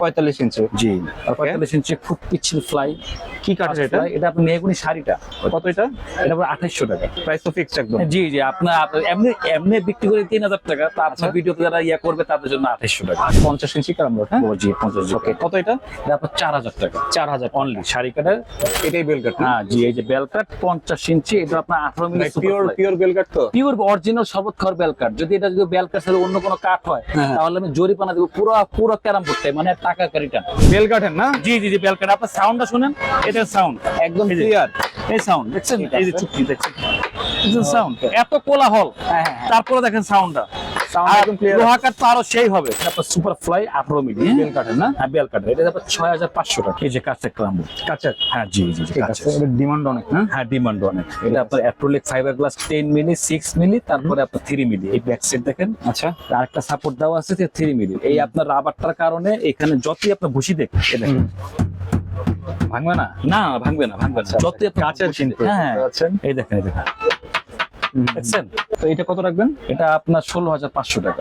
পঁয়তাল্লিশ ইঞ্চি। জি। পঁয়তাল্লিশ ইঞ্চি খুব পিচ্ছিল ফ্লাই কি এটা? এটা আপনার মেহগুনি শাড়িটা। কত এটা? এটা আপনার টাকা। প্রাইস তো ফিক্সড একদম। জি জি আপনার এমনি এমনি বিক্রি করে তিন হাজার টাকা তা আপনার আচ্ছা। ভিডিওতে যারা ইয়া করবে তাদের জন্য টাকা। পঞ্চাশ ইঞ্চি কারামবোর্ড হ্যাঁ? জি পঞ্চাশ ওকে কত এটা? এটা আপনার চার হাজার টাকা। চার হাজার। অনলি শাড়ি কাটার এটাই বেল কাঠ হ্যাঁ জি এই যে বেল কাট পঞ্চাশ ইঞ্চি এটা আপনার আঠারো মিলি পিওর পিওর বেল কাঠ তো? পিওর অরিজিনাল শরবত খাওয়ার বেল যদি এটা যদি বেল কাঠ ছাড়া অন্য কোনো কাঠ হয় হ্যাঁ। তাহলে আমি জরিপানা দেবো পুরো পুরো ক্যারাম করতে মানে টাকা কারিটা বেল কাটেন না? জি জি জি বেল কাট আপনার সাউন্ডটা শুনেন? এটা সাউন্ড একদম ক্লিয়ার এই সাউন্ড দেখছেন? এই যে চুক্তি দেখছেন? সাউন্ড এত কোলাহল। হ্যাঁ, হ্যাঁ, হ্যাঁ। তারপরে দেখেন সাউন্ডটা তো আরও সেই হবে। তারপর সুপার ফ্লাই আঠারো মিলি বেল কাঠের না? হ্যাঁ বেল কাঠ এটা তারপর ছয় হাজার পাঁচশো টাকা। এই যে কাঠের ক্রাম কাঁচের? হ্যাঁ জি জি জি ঠিক আছে। কাঠের। এটার ডিমান্ড অনেক হ্যাঁ ডিমান্ড অনেক। এটা আপনার acrylic fibre glass ten milli six milli তারপরে আপনার থ্রি মিলি এই ব্যাক সাইড দেখেন। আচ্ছা। আরেকটা সাপোর্ট দেওয়া আছে থ্রি মিলি এই আপনার রাবারটার কারণে এখানে যতই আপনার ঘুষি দেখেন। ভাঙবে না? না ভাঙবে না ভাঙবে না। আচ্ছা, যতই আপনি কাঁচের ঘুষি হ্যাঁ। এই দেখেন এই দেখেন। দেখছেন? তো এটা কত রাখবেন? এটা আপনার ষোলো হাজার পাঁচশো টাকা।